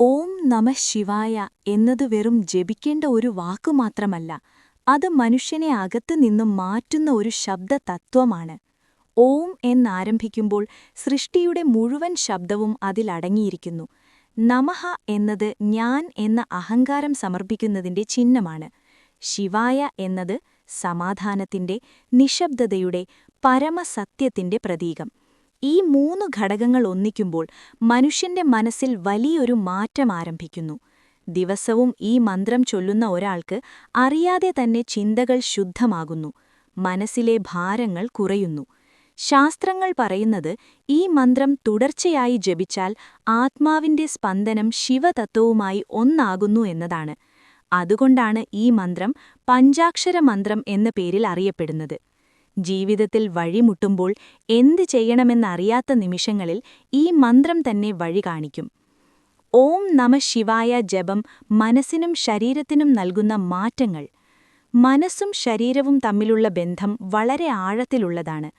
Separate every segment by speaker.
Speaker 1: ഓം നമ ശിവായ എന്നത് വെറും ജപിക്കേണ്ട ഒരു വാക്കുമാത്രമല്ല അത് മനുഷ്യനെ അകത്തു നിന്നും മാറ്റുന്ന ഒരു ശബ്ദ തത്വമാണ് ഓം എന്നാരംഭിക്കുമ്പോൾ സൃഷ്ടിയുടെ മുഴുവൻ ശബ്ദവും അതിലടങ്ങിയിരിക്കുന്നു നമഹ എന്നത് ഞാൻ എന്ന അഹങ്കാരം സമർപ്പിക്കുന്നതിന്റെ ചിഹ്നമാണ്. ശിവായ എന്നത് സമാധാനത്തിന്റെ നിശബ്ദതയുടെ പരമസത്യത്തിന്റെ പ്രതീകം. ഈ മൂന്ന് ഘടകങ്ങൾ ഒന്നിക്കുമ്പോൾ മനുഷ്യന്റെ മനസ്സിൽ വലിയൊരു മാറ്റം ആരംഭിക്കുന്നു. ദിവസവും ഈ മന്ത്രം ചൊല്ലുന്ന ഒരാൾക്ക് അറിയാതെ തന്നെ ചിന്തകൾ ശുദ്ധമാകുന്നു. മനസ്സിലെ ഭാരങ്ങൾ കുറയുന്നു. ശാസ്ത്രങ്ങൾ പറയുന്നത് ഈ മന്ത്രം തുടർച്ചയായി ജപിച്ചാൽ ആത്മാവിന്റെ സ്പന്ദനം ശിവതത്വവുമായി ഒന്നാകുന്നു എന്നതാണ്. അതുകൊണ്ടാണ് ഈ മന്ത്രം പഞ്ചാക്ഷര മന്ത്രം എന്ന പേരിൽ അറിയപ്പെടുന്നത്. ജീവിതത്തിൽ വഴിമുട്ടുമ്പോൾ എന്ത് ചെയ്യണമെന്നറിയാത്ത നിമിഷങ്ങളിൽ ഈ മന്ത്രം തന്നെ വഴി കാണിക്കും. ഓം നമ ശിവായ ജപം മനസ്സിനും ശരീരത്തിനും നൽകുന്ന മാറ്റങ്ങൾ. മനസ്സും ശരീരവും തമ്മിലുള്ള ബന്ധം വളരെ ആഴത്തിലുള്ളതാണ്.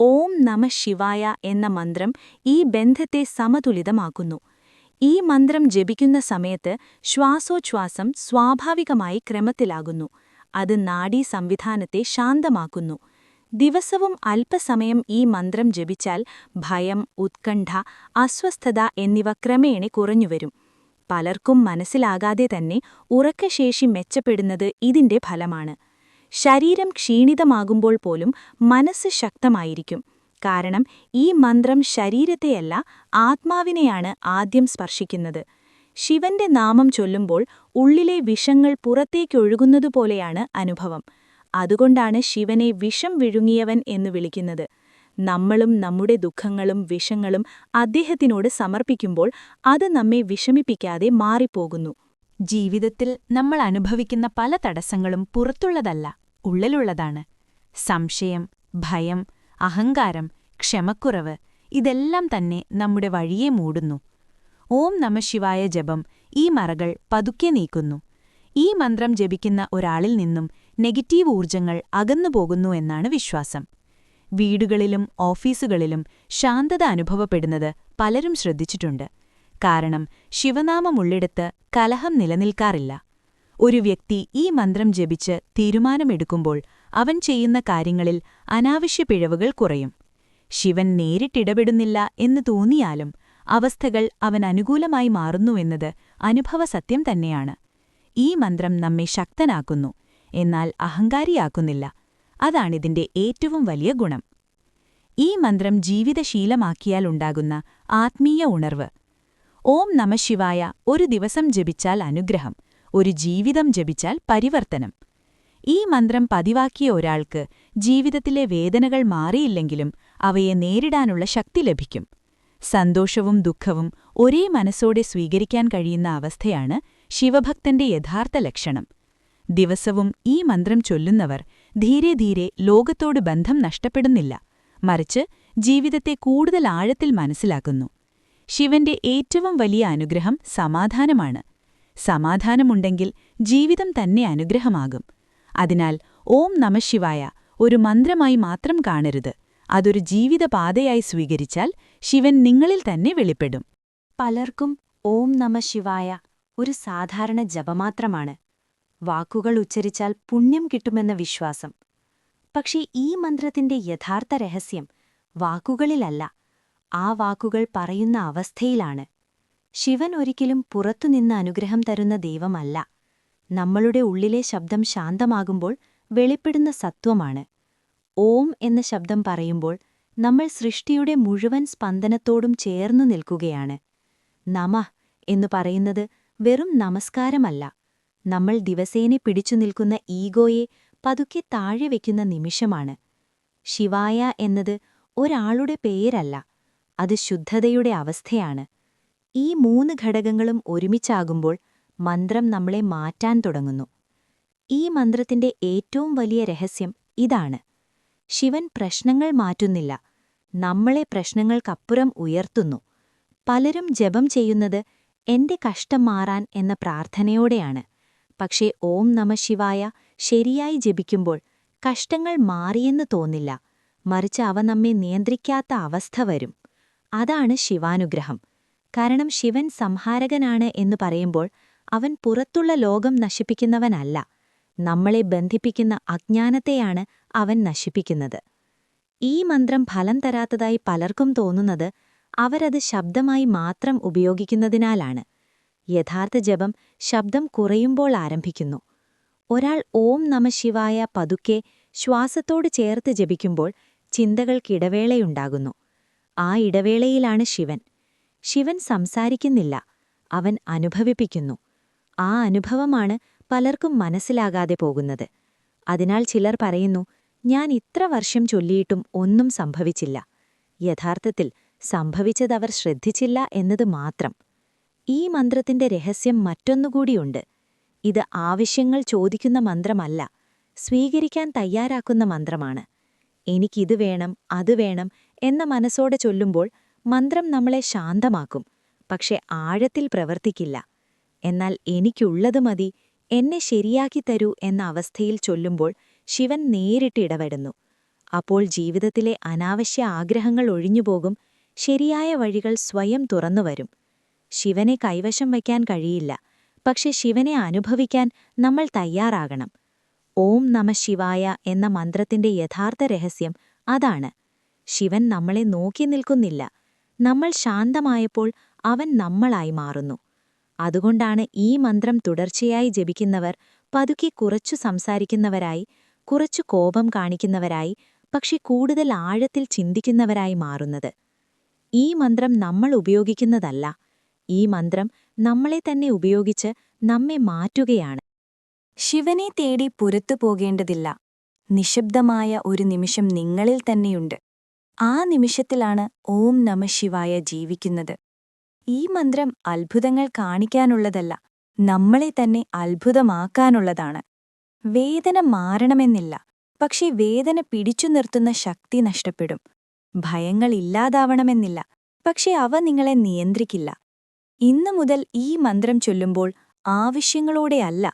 Speaker 1: ഓം നമ ശിവായ എന്ന മന്ത്രം ഈ ബന്ധത്തെ സമതുലിതമാക്കുന്നു. ഈ മന്ത്രം ജപിക്കുന്ന സമയത്ത് ശ്വാസോച്ഛ്വാസം സ്വാഭാവികമായി ക്രമത്തിലാകുന്നു. അത് നാഡീ സംവിധാനത്തെ ശാന്തമാക്കുന്നു. ദിവസവും അല്പസമയം ഈ മന്ത്രം ജപിച്ചാൽ ഭയം ഉത്കണ്ഠ അസ്വസ്ഥത എന്നിവ ക്രമേണ കുറഞ്ഞുവരും. പലർക്കും മനസ്സിലാകാതെ തന്നെ ഉറക്കശേഷി മെച്ചപ്പെടുന്നത് ഇതിന്റെ ഫലമാണ്. ശരീരം ക്ഷീണിതമാകുമ്പോൾ പോലും മനസ്സ് ശക്തമായിരിക്കും. കാരണം ഈ മന്ത്രം ശരീരത്തെയല്ല ആത്മാവിനെയാണ് ആദ്യം സ്പർശിക്കുന്നത്. ശിവന്റെ നാമം ചൊല്ലുമ്പോൾ ഉള്ളിലെ വിഷങ്ങൾ പുറത്തേക്കൊഴുകുന്നതുപോലെയാണ് അനുഭവം. അതുകൊണ്ടാണ് ശിവനെ വിഷം വിഴുങ്ങിയവൻ എന്ന് വിളിക്കുന്നത്. നമ്മളും നമ്മുടെ ദുഃഖങ്ങളും വിഷങ്ങളും അദ്ദേഹത്തിനോട് സമർപ്പിക്കുമ്പോൾ അത് നമ്മെ വിഷമിപ്പിക്കാതെ മാറിപ്പോകുന്നു.
Speaker 2: ജീവിതത്തിൽ നമ്മൾ അനുഭവിക്കുന്ന പല തടസ്സങ്ങളും പുറത്തുള്ളതല്ല ഉള്ളിലുള്ളതാണ്. സംശയം ഭയം അഹങ്കാരം ക്ഷമക്കുറവ് ഇതെല്ലാം തന്നെ നമ്മുടെ വഴിയെ മൂടുന്നു. ഓം നമശിവായ ജപം ഈ മറകൾ പതുക്കെ നീക്കുന്നു. ഈ മന്ത്രം ജപിക്കുന്ന ഒരാളിൽ നിന്നും നെഗറ്റീവ് ഊർജങ്ങൾ അകന്നുപോകുന്നു എന്നാണ് വിശ്വാസം. വീടുകളിലും ഓഫീസുകളിലും ശാന്തത അനുഭവപ്പെടുന്നത് പലരും ശ്രദ്ധിച്ചിട്ടുണ്ട്. കാരണം ശിവനാമമുള്ളിടത്ത് കലഹം നിലനിൽക്കാറില്ല. ഒരു വ്യക്തി ഈ മന്ത്രം ജപിച്ച് തീരുമാനമെടുക്കുമ്പോൾ അവൻ ചെയ്യുന്ന കാര്യങ്ങളിൽ അനാവശ്യ പിഴവുകൾ കുറയും. ശിവൻ നേരിട്ടിടപെടുന്നില്ല എന്ന് തോന്നിയാലും അവസ്ഥകൾ അവൻ അനുകൂലമായി മാറുന്നുവെന്നത് അനുഭവസത്യം തന്നെയാണ്. ഈ മന്ത്രം നമ്മെ ശക്തനാക്കുന്നു. എന്നാൽ അഹങ്കാരിയാക്കുന്നില്ല. അതാണിതിന്റെ ഏറ്റവും വലിയ ഗുണം. ഈ മന്ത്രം ജീവിതശീലമാക്കിയാലുണ്ടാകുന്ന ആത്മീയ ഉണർവ്. ഓം നമശിവായ ഒരു ദിവസം ജപിച്ചാൽ അനുഗ്രഹം ഒരു ജീവിതം ജപിച്ചാൽ പരിവർത്തനം. ഈ മന്ത്രം പതിവാക്കിയ ഒരാൾക്ക് ജീവിതത്തിലെ വേദനകൾ മാറിയില്ലെങ്കിലും അവയെ നേരിടാനുള്ള ശക്തി ലഭിക്കും. സന്തോഷവും ദുഃഖവും ഒരേ മനസ്സോടെ സ്വീകരിക്കാൻ കഴിയുന്ന അവസ്ഥയാണ് ശിവഭക്തന്റെ യഥാർത്ഥ ലക്ഷണം. ദിവസവും ഈ മന്ത്രം ചൊല്ലുന്നവർ ധീരെ ധീരെ ലോകത്തോട് ബന്ധം നഷ്ടപ്പെടുന്നില്ല. മറിച്ച് ജീവിതത്തെ കൂടുതൽ ആഴത്തിൽ മനസ്സിലാക്കുന്നു. ശിവന്റെ ഏറ്റവും വലിയ അനുഗ്രഹം സമാധാനമാണ്. സമാധാനമുണ്ടെങ്കിൽ ജീവിതം തന്നെ അനുഗ്രഹമാകും. അതിനാൽ ഓം നമശിവായ ഒരു മന്ത്രമായി മാത്രം കാണരുത്. അതൊരു ജീവിതപാതയായി സ്വീകരിച്ചാൽ ശിവൻ നിങ്ങളിൽ തന്നെ വെളിപ്പെടും.
Speaker 1: പലർക്കും ഓം നമ ശിവായ ഒരു സാധാരണ ജപമാത്രമാണ്. വാക്കുകൾ ഉച്ചരിച്ചാൽ പുണ്യം കിട്ടുമെന്ന വിശ്വാസം. പക്ഷേ ഈ മന്ത്രത്തിന്റെ യഥാർത്ഥ രഹസ്യം വാക്കുകളിലല്ല ആ വാക്കുകൾ പറയുന്ന അവസ്ഥയിലാണ്. ശിവൻ ഒരിക്കലും പുറത്തുനിന്ന് അനുഗ്രഹം തരുന്ന ദൈവമല്ല. നമ്മളുടെ ഉള്ളിലെ ശബ്ദം ശാന്തമാകുമ്പോൾ വെളിപ്പെടുന്ന സത്വമാണ്. ഓം എന്ന ശബ്ദം പറയുമ്പോൾ നമ്മൾ സൃഷ്ടിയുടെ മുഴുവൻ സ്പന്ദനത്തോടും ചേർന്നു നിൽക്കുകയാണ്. നമ എന്നു പറയുന്നത് വെറും നമസ്കാരമല്ല നമ്മൾ ദിവസേനെ പിടിച്ചു നിൽക്കുന്ന ഈഗോയെ പതുക്കെ താഴെ വയ്ക്കുന്ന നിമിഷമാണ്. ശിവായ എന്നത് ഒരാളുടെ പേരല്ല അത് ശുദ്ധതയുടെ അവസ്ഥയാണ്. ഈ മൂന്ന് ഘടകങ്ങളും ഒരുമിച്ചാകുമ്പോൾ മന്ത്രം നമ്മളെ മാറ്റാൻ തുടങ്ങുന്നു. ഈ മന്ത്രത്തിന്റെ ഏറ്റവും വലിയ രഹസ്യം ഇതാണ്. ശിവൻ പ്രശ്നങ്ങൾ മാറ്റുന്നില്ല നമ്മളെ പ്രശ്നങ്ങൾക്കപ്പുറം ഉയർത്തുന്നു. പലരും ജപം ചെയ്യുന്നത് എന്റെ കഷ്ടം മാറാൻ എന്ന പ്രാർത്ഥനയോടെയാണ്. പക്ഷേ ഓം നമ ശിവായ ശരിയായി ജപിക്കുമ്പോൾ കഷ്ടങ്ങൾ മാറിയെന്ന് തോന്നില്ല. മറിച്ച് അവ നമ്മെ നിയന്ത്രിക്കാത്ത അവസ്ഥ വരും. അതാണ് ശിവാനുഗ്രഹം. കാരണം ശിവൻ സംഹാരകനാണ് എന്ന് പറയുമ്പോൾ അവൻ പുറത്തുള്ള ലോകം നശിപ്പിക്കുന്നവനല്ല. നമ്മളെ ബന്ധിപ്പിക്കുന്ന അജ്ഞാനത്തെയാണ് അവൻ നശിപ്പിക്കുന്നത്. ഈ മന്ത്രം ഫലം തരാത്തതായി പലർക്കും തോന്നുന്നത് അവരത് ശബ്ദമായി മാത്രം ഉപയോഗിക്കുന്നതിനാലാണ്. യഥാർത്ഥ ജപം ശബ്ദം കുറയുമ്പോൾ ആരംഭിക്കുന്നു. ഒരാൾ ഓം നമ ശിവായ പതുക്കെ ശ്വാസത്തോട് ചേർത്ത് ജപിക്കുമ്പോൾ ചിന്തകൾക്കിടവേളയുണ്ടാകുന്നു ആ ഇടവേളയിലാണ് ശിവൻ. ശിവൻ സംസാരിക്കുന്നില്ല. അവൻ അനുഭവിപ്പിക്കുന്നു. ആ അനുഭവമാണ് പലർക്കും മനസ്സിലാകാതെ പോകുന്നത്. അതിനാൽ ചിലർ പറയുന്നു ഞാൻ ഇത്ര വർഷം ചൊല്ലിയിട്ടും ഒന്നും സംഭവിച്ചില്ല. യഥാർത്ഥത്തിൽ സംഭവിച്ചതവർ ശ്രദ്ധിച്ചില്ല എന്നത് മാത്രം. ഈ മന്ത്രത്തിന്റെ രഹസ്യം മറ്റൊന്നുകൂടിയുണ്ട്. ഇത് ആവശ്യങ്ങൾ ചോദിക്കുന്ന മന്ത്രമല്ല സ്വീകരിക്കാൻ തയ്യാറാക്കുന്ന മന്ത്രമാണ്. എനിക്കിത് വേണം അത് വേണം എന്ന മനസ്സോടെ ചൊല്ലുമ്പോൾ മന്ത്രം നമ്മളെ ശാന്തമാക്കും പക്ഷെ ആഴത്തിൽ പ്രവർത്തിക്കില്ല. എന്നാൽ എനിക്കുള്ളത് മതി എന്നെ ശരിയാക്കി തരൂ എന്ന അവസ്ഥയിൽ ചൊല്ലുമ്പോൾ ശിവൻ നേരിട്ട് ഇടപെടുന്നു. അപ്പോൾ ജീവിതത്തിലെ അനാവശ്യ ആഗ്രഹങ്ങൾ ഒഴിഞ്ഞുപോകും ശരിയായ വഴികൾ സ്വയം തുറന്നുവരും. ശിവനെ കൈവശം വയ്ക്കാൻ കഴിയില്ല. പക്ഷെ ശിവനെ അനുഭവിക്കാൻ നമ്മൾ തയ്യാറാകണം. ഓം നമ ശിവായ എന്ന മന്ത്രത്തിന്റെ യഥാർത്ഥ രഹസ്യം അതാണ്. ശിവൻ നമ്മളെ നോക്കി നിൽക്കുന്നില്ല. നമ്മൾ ശാന്തമായപ്പോൾ അവൻ നമ്മളായി മാറുന്നു. അതുകൊണ്ടാണ് ഈ മന്ത്രം തുടർച്ചയായി ജപിക്കുന്നവർ പതുക്കെ കുറച്ചു സംസാരിക്കുന്നവരായി കുറച്ചു കോപം കാണിക്കുന്നവരായി പക്ഷെ കൂടുതൽ ആഴത്തിൽ ചിന്തിക്കുന്നവരായി മാറുന്നത്. ഈ മന്ത്രം നമ്മൾ ഉപയോഗിക്കുന്നതല്ല. ഈ മന്ത്രം നമ്മളെ തന്നെ ഉപയോഗിച്ച് നമ്മെ മാറ്റുകയാണ്. ശിവനെ തേടി പുരത്തു പോകേണ്ടതില്ല. നിശബ്ദമായ ഒരു നിമിഷം നിങ്ങളിൽ തന്നെയുണ്ട്. ആ നിമിഷത്തിലാണ് ഓം നമ ശിവായ ജീവിക്കുന്നത്. ഈ മന്ത്രം അത്ഭുതങ്ങൾ കാണിക്കാനുള്ളതല്ല നമ്മളെ തന്നെ അത്ഭുതമാക്കാനുള്ളതാണ്. വേദന മാറണമെന്നില്ല പക്ഷേ വേദന പിടിച്ചു നിർത്തുന്ന ശക്തി നഷ്ടപ്പെടും. ഭയങ്ങൾ ഇല്ലാതാവണമെന്നില്ല പക്ഷേ അവ നിങ്ങളെ നിയന്ത്രിക്കില്ല. ഇന്നു മുതൽ ഈ മന്ത്രം ചൊല്ലുമ്പോൾ ആവശ്യങ്ങളോടെയല്ല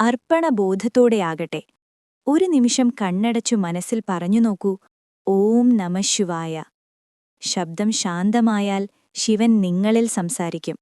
Speaker 1: അർപ്പണബോധത്തോടെയാകട്ടെ. ഒരു നിമിഷം കണ്ണടച്ചു മനസ്സിൽ പറഞ്ഞു നോക്കൂ ഓം നമശിവായ ശബ്ദം ശാന്തമായാൽ ശിവൻ നിങ്ങളിൽ സംസാരിക്കും.